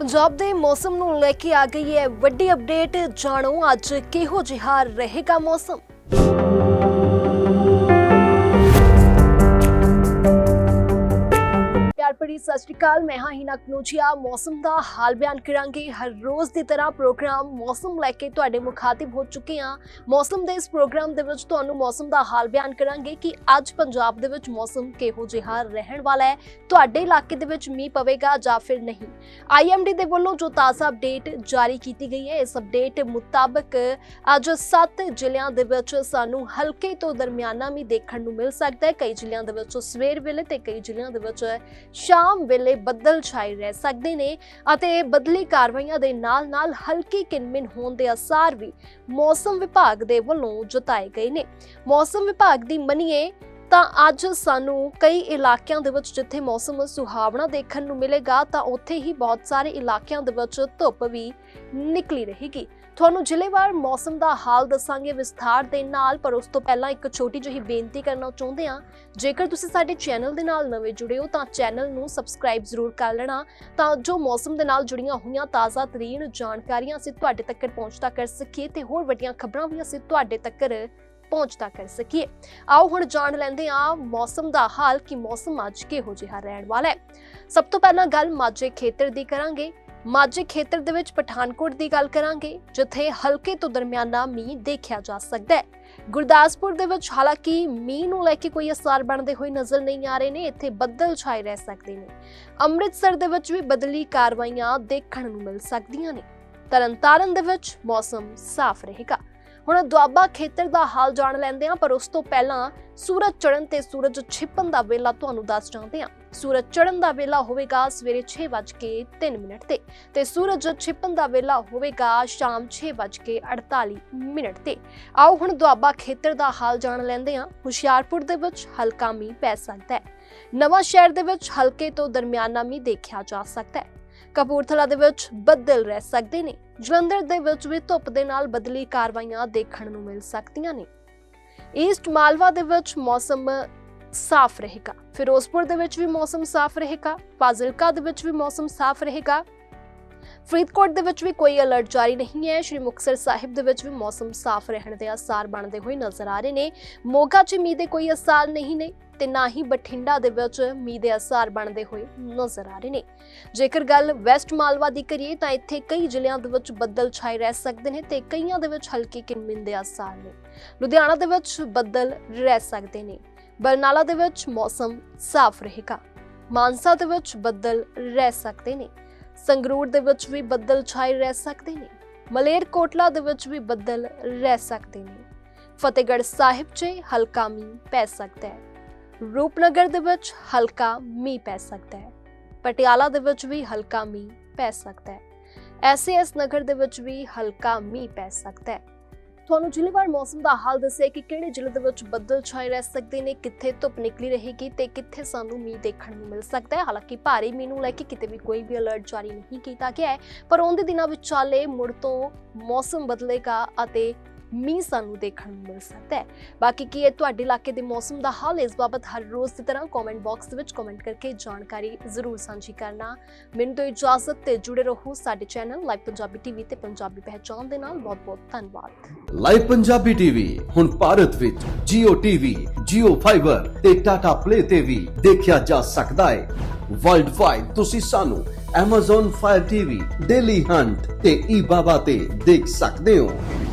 ਪੰਜਾਬ ਦੇ ਮੌਸਮ ਨੂੰ ਲੈ ਕੇ ਆ ਗਈ ਹੈ ਵੱਡੀ ਅਪਡੇਟ। ਜਾਣੋ ਅੱਜ ਕਿਹੋ ਜਿਹਾ ਰਹੇਗਾ ਮੌਸਮ। ਸਤਿ ਸ਼੍ਰੀ ਅਕਾਲ, ਮੈਂ ਹਾਂ ਹਿਨਾ ਕਨੂਚੀਆ। ਮੌਸਮ ਦਾ ਹਾਲ ਬਿਆਨ ਕਰਾਂਗੇ। ਹਰ ਰੋਜ਼ ਦੀ ਤਰ੍ਹਾਂ ਪ੍ਰੋਗਰਾਮ ਮੌਸਮ ਲੈ ਕੇ ਤੁਹਾਡੇ ਮੁਖਾਤਿਬ ਹੋ ਚੁੱਕੇ ਹਾਂ। ਮੌਸਮ ਦੇ ਇਸ ਪ੍ਰੋਗਰਾਮ ਦੇ ਵਿੱਚ ਤੁਹਾਨੂੰ ਮੌਸਮ ਦਾ ਹਾਲ ਬਿਆਨ ਕਰਾਂਗੇ ਕਿ ਅੱਜ ਪੰਜਾਬ ਦੇ ਵਿੱਚ ਮੌਸਮ ਕਿਹੋ ਜਿਹਾ ਰਹਿਣ ਵਾਲਾ ਹੈ। ਤੁਹਾਡੇ ਇਲਾਕੇ ਦੇ ਵਿੱਚ ਮੀਂਹ ਪਵੇਗਾ ਜਾਂ ਫਿਰ ਨਹੀਂ? ਆਈਐਮਡੀ ਦੇ ਵੱਲੋਂ ਜੋ ਤਾਜ਼ਾ ਅਪਡੇਟ ਜਾਰੀ ਕੀਤੀ ਗਈ ਹੈ, ਇਸ ਅਪਡੇਟ ਮੁਤਾਬਕ ਅੱਜ 7 ਜ਼ਿਲ੍ਹਿਆਂ ਦੇ ਵਿੱਚ ਸਾਨੂੰ ਹਲਕੇ ਤੋਂ ਦਰਮਿਆਨਾ ਮੀਂਹ ਦੇਖਣ ਨੂੰ ਮਿਲ ਸਕਦਾ ਹੈ। ਕਈ ਜ਼ਿਲ੍ਹਿਆਂ ਦੇ ਵਿੱਚ ਸਵੇਰ ਵੇਲੇ ਤੇ ਕਈ ਜ਼ਿਲ੍ਹਿਆਂ ਦੇ ਵਿੱਚ ਸ਼ਾਮ ਵੇਲੇ ਬੱਦਲ ਛਾਏ ਰਹਿ ਸਕਦੇ ਨੇ ਅਤੇ ਬਦਲੀ ਕਾਰਵਾਈਆਂ ਦੇ ਨਾਲ-ਨਾਲ ਹਲਕੀ ਕਿਨਮਿਨ ਹੋਣ ਦੇ ਅਸਾਰ ਵੀ ਮੌਸਮ ਵਿਭਾਗ ਦੇ ਵੱਲੋਂ ਜਤਾਏ ਗਏ ਨੇ। ਮੌਸਮ ਵਿਭਾਗ ਦੀ ਮੰਨੀਏ ਤਾਂ ਅੱਜ ਸਾਨੂੰ ਕਈ ਇਲਾਕਿਆਂ ਦੇ ਵਿੱਚ ਜਿੱਥੇ ਮੌਸਮ ਸੁਹਾਵਣਾ ਦੇਖਣ ਨੂੰ ਮਿਲੇਗਾ ਤਾਂ ਉੱਥੇ ਹੀ ਬਹੁਤ ਸਾਰੇ ਇਲਾਕਿਆਂ ਦੇ ਵਿੱਚ ਧੁੱਪ ਵੀ ਨਿਕਲੀ ਰਹੇਗੀ। ਤੁਹਾਨੂੰ ਜ਼ਿਲ੍ਹੇਵਾਰ ਮੌਸਮ ਦਾ ਹਾਲ ਦੱਸਾਂਗੇ ਵਿਸਥਾਰ ਦੇ ਨਾਲ, ਪਰ ਉਸ ਤੋਂ ਪਹਿਲਾਂ ਇੱਕ ਛੋਟੀ ਜਿਹੀ ਬੇਨਤੀ ਕਰਨਾ ਚਾਹੁੰਦੇ ਹਾਂ। ਜੇਕਰ ਤੁਸੀਂ ਸਾਡੇ ਚੈਨਲ ਦੇ ਨਾਲ ਨਵੇਂ ਜੁੜੇ ਹੋ, ਤਾਂ ਚੈਨਲ ਨੂੰ ਸਬਸਕ੍ਰਾਈਬ ਜ਼ਰੂਰ ਕਰ ਲੈਣਾ। ਤਾਂ ਜੋ ਮੌਸਮ ਦੇ ਨਾਲ ਜੁੜੀਆਂ ਹੋਈਆਂ ਤਾਜ਼ਾ ਤਰੀਨ ਜਾਣਕਾਰੀਆਂ ਅਸੀਂ ਤੁਹਾਡੇ ਤੱਕ ਪਹੁੰਚਦਾ ਕਰ ਸਕੀਏ ਤੇ ਹੋਰ ਵੱਡੀਆਂ ਖਬਰਾਂ ਵੀ ਅਸੀਂ ਤੁਹਾਡੇ ਤੱਕ ਪਹੁੰਚਦਾ ਕਰ ਸਕੀਏ। ਆਓ ਹੁਣ ਜਾਣ ਲੈਂਦੇ ਹਾਂ ਮੌਸਮ ਦਾ ਹਾਲ, ਕਿ ਮੌਸਮ ਅੱਜ ਕਿਹੋ ਜਿਹਾ ਰਹਿਣ ਵਾਲਾ ਹੈ। ਸਭ ਤੋਂ ਪਹਿਲਾਂ ਗੱਲ ਮਾਝੇ ਖੇਤਰ ਦੀ ਕਰਾਂਗੇ। ਮਾਝੇ ਖੇਤਰ ਦੇ ਵਿੱਚ ਪਠਾਨਕੋਟ ਦੀ ਗੱਲ ਕਰਾਂਗੇ, ਜਿੱਥੇ ਹਲਕੇ ਤੋਂ ਦਰਮਿਆਨਾ ਮੀਂਹ ਦੇਖਿਆ ਜਾ ਸਕਦਾ ਹੈ। ਗੁਰਦਾਸਪੁਰ ਦੇ ਵਿੱਚ ਹਾਲਾਂਕਿ ਮੀਂਹ ਨੂੰ ਲੈ ਕੇ ਕੋਈ ਅਸਰ ਬਣਦੇ ਹੋਏ ਨਜ਼ਰ ਨਹੀਂ ਆ ਰਹੇ ਨੇ, ਇੱਥੇ ਬੱਦਲ ਛਾਏ ਰਹਿ ਸਕਦੇ ਨੇ। ਅੰਮ੍ਰਿਤਸਰ ਦੇ ਵਿੱਚ ਵੀ ਬਦਲੀ ਕਾਰਵਾਈਆਂ ਦੇਖਣ ਨੂੰ ਮਿਲ ਸਕਦੀਆਂ ਨੇ। ਤਰਨਤਾਰਨ ਦੇ ਵਿੱਚ ਮੌਸਮ ਸਾਫ਼ ਰਹੇਗਾ। ਹੁਣ ਦੁਆਬਾ ਖੇਤਰ ਦਾ ਹਾਲ ਜਾਣ ਲੈਂਦੇ ਹਾਂ, ਪਰ ਉਸ ਤੋਂ ਪਹਿਲਾਂ ਸੂਰਜ ਚੜ੍ਹਨ ਤੇ ਸੂਰਜ ਛਿਪਣ ਦਾ ਵੇਲਾ ਤੁਹਾਨੂੰ ਦੱਸ ਜਾਂਦੇ ਹਾਂ। ਸੂਰਜ ਚੜ੍ਹਨ ਦਾ ਵੇਲਾ ਹੋਵੇਗਾ ਸਵੇਰੇ 6:03 ਮਿੰਟ ਤੇ ਤੇ ਸੂਰਜ ਛਿਪਣ ਦਾ ਵੇਲਾ ਹੋਵੇਗਾ ਸ਼ਾਮ 6:48 ਮਿੰਟ ਤੇ। ਆਓ ਹੁਣ ਦੁਆਬਾ ਖੇਤਰ ਦਾ ਹਾਲ ਜਾਣ ਲੈਂਦੇ ਹਾਂ। ਹੁਸ਼ਿਆਰਪੁਰ ਦੇ ਵਿੱਚ ਹਲਕਾ ਮੀਂਹ ਪੈ ਸਕਦਾ ਹੈ। ਨਵਾਂ ਸ਼ਹਿਰ ਦੇ ਵਿੱਚ ਹਲਕੇ ਤੋਂ ਦਰਮਿਆਨਾ ਮੀਂਹ ਦੇਖਿਆ ਜਾ ਸਕਦਾ ਹੈ। ਕਪੂਰਥਲਾ ਦੇ ਵਿੱਚ ਬੱਦਲ ਰਹਿ ਸਕਦੇ ਨੇ। ਜਲੰਧਰ ਦੇ ਵਿੱਚ ਵੀ ਧੁੱਪ ਦੇ ਨਾਲ ਬਦਲੀ ਕਾਰਵਾਈਆਂ ਦੇਖਣ ਨੂੰ ਮਿਲ ਸਕਦੀਆਂ ਨੇ। ਈਸਟ ਮਾਲਵਾ ਦੇ ਵਿੱਚ ਮੌਸਮ ਸਾਫ਼ ਰਹੇਗਾ। ਫਿਰੋਜ਼ਪੁਰ ਦੇ ਵਿੱਚ ਵੀ ਮੌਸਮ ਸਾਫ਼ ਰਹੇਗਾ। ਫਾਜ਼ਿਲਕਾ ਦੇ ਵਿੱਚ ਵੀ ਮੌਸਮ ਸਾਫ਼ ਰਹੇਗਾ। ਫਰੀਦਕੋਟ ਦੇ ਵਿੱਚ ਵੀ ਕੋਈ ਅਲਰਟ ਜਾਰੀ ਨਹੀਂ ਹੈ। ਸ਼੍ਰੀ ਮੁਕਤਸਰ ਸਾਹਿਬ ਦੇ ਵਿੱਚ ਵੀ ਮੌਸਮ ਸਾਫ਼ ਰਹਿਣ ਦੇ ਆਸਾਰ ਬਣਦੇ ਹੋਏ ਨਜ਼ਰ ਆ ਰਹੇ ਨੇ। ਮੋਗਾ 'ਚ ਮੀਂਹ ਦੇ ਕੋਈ ਅਸਾਰ ਨਹੀਂ ਨੇ ਤੇ ਨਾ ਹੀ ਬਠਿੰਡਾ ਦੇ ਵਿੱਚ ਮੀਂਹ ਦੇ ਆਸਾਰ ਬਣਦੇ ਹੋਏ ਨਜ਼ਰ ਆ ਰਹੇ ਨੇ। ਜੇਕਰ ਗੱਲ ਵੈਸਟ ਮਾਲਵਾ ਦੀ ਕਰੀਏ ਤਾਂ ਇੱਥੇ ਕਈ ਜ਼ਿਲ੍ਹਿਆਂ ਦੇ ਵਿੱਚ ਬੱਦਲ ਛਾਏ ਰਹਿ ਸਕਦੇ ਨੇ ਤੇ ਕਈਆਂ ਦੇ ਵਿੱਚ ਹਲਕੀ ਕਿਨਮਿਨ ਦੇ ਆਸਾਰ ਨੇ। ਲੁਧਿਆਣਾ ਦੇ ਵਿੱਚ ਬੱਦਲ ਰਹਿ ਸਕਦੇ ਨੇ। ਬਰਨਾਲਾ ਦੇ ਵਿੱਚ ਮੌਸਮ ਸਾਫ਼ ਰਹੇਗਾ। ਮਾਨਸਾ ਦੇ ਵਿੱਚ ਬੱਦਲ ਰਹਿ ਸਕਦੇ ਨੇ। ਸੰਗਰੂਰ ਦੇ ਵਿੱਚ ਵੀ ਬੱਦਲ ਛਾਏ ਰਹਿ ਸਕਦੇ ਨੇ। ਮਲੇਰ ਕੋਟਲਾ ਦੇ ਵਿੱਚ ਵੀ ਬੱਦਲ ਰਹਿ ਸਕਦੇ ਨੇ। ਫਤਿਹਗੜ੍ਹ ਸਾਹਿਬ 'ਚ ਹਲਕਾ ਮੀਂਹ ਪੈ ਸਕਦਾ ਹੈ। ਰੂਪਨਗਰ ਦੇ ਵਿੱਚ ਹਲਕਾ ਮੀਂਹ ਪੈ ਸਕਦਾ ਹੈ। ਪਟਿਆਲਾ ਦੇ ਵਿੱਚ ਵੀ ਹਲਕਾ ਮੀਂਹ ਪੈ ਸਕਦਾ ਹੈ। ਐਸਐਸ ਨਗਰ ਦੇ ਵਿੱਚ ਵੀ ਹਲਕਾ ਮੀਂਹ ਪੈ ਸਕਦਾ ਹੈ। ਤੁਹਾਨੂੰ ਜ਼ਿਲ੍ਹੇਵਾਰ ਮੌਸਮ ਦਾ ਹਾਲ ਦੱਸਿਆ ਕਿ ਕਿਹੜੇ ਜ਼ਿਲ੍ਹੇ ਦੇ ਵਿੱਚ ਬੱਦਲ ਛਾਏ ਰਹਿ ਸਕਦੇ ਨੇ, ਕਿੱਥੇ ਧੁੱਪ ਨਿਕਲੀ ਰਹੇਗੀ ਤੇ ਕਿੱਥੇ ਸਾਨੂੰ ਮੀਂਹ ਦੇਖਣ ਨੂੰ ਮਿਲ ਸਕਦਾ ਹੈ। ਹਾਲਾਂਕਿ ਭਾਰੀ ਮੀਂਹ ਨੂੰ ਲੈ ਕੇ ਕਿਤੇ ਵੀ ਕੋਈ ਵੀ ਅਲਰਟ ਜਾਰੀ ਨਹੀਂ ਕੀਤਾ ਗਿਆ ਹੈ, ਪਰ ਆਉਂਦੇ ਦਿਨਾਂ ਵਿਚਾਲੇ ਮੁੜ ਤੋਂ ਮੌਸਮ ਬਦਲੇਗਾ ਅਤੇ ਮੀਂਹ ਸਾਨੂੰ ਦੇਖਣ ਨੂੰ ਮਿਲ ਸਕਦਾ ਹੈ। ਬਾਕੀ ਕੀ ਹੈ ਤੁਹਾਡੇ ਇਲਾਕੇ ਦੇ ਮੌਸਮ ਦਾ ਹਾਲ ਇਸ ਬਾਬਤ ਹਰ ਰੋਜ਼ ਦੀ ਤਰ੍ਹਾਂ ਕਮੈਂਟ ਬਾਕਸ ਦੇ ਵਿੱਚ ਕਮੈਂਟ ਕਰਕੇ ਜਾਣਕਾਰੀ ਜ਼ਰੂਰ ਸਾਂਝੀ ਕਰਨਾ। ਮੈਨੂੰ ਤੋਂ ਇਜਾਜ਼ਤ ਤੇ ਜੁੜੇ ਰਹੋ ਸਾਡੇ ਚੈਨਲ ਲਾਈਵ ਪੰਜਾਬੀ ਟੀਵੀ ਤੇ ਪੰਜਾਬੀ ਪਹਿਚਾਣ ਦੇ ਨਾਲ। ਬਹੁਤ ਬਹੁਤ ਧੰਨਵਾਦ। ਲਾਈਵ ਪੰਜਾਬੀ ਟੀਵੀ ਹੁਣ ਭਾਰਤ ਵਿੱਚ Jio TV, Jio Fiber ਤੇ Tata Play ਤੇ ਵੀ ਦੇਖਿਆ ਜਾ ਸਕਦਾ ਹੈ। ਵਰਲਡ ਵਾਈਡ ਤੁਸੀਂ ਸਾਨੂੰ Amazon Fire TV, Daily Hunt ਤੇ eBaba ਤੇ ਦੇਖ ਸਕਦੇ ਹੋ।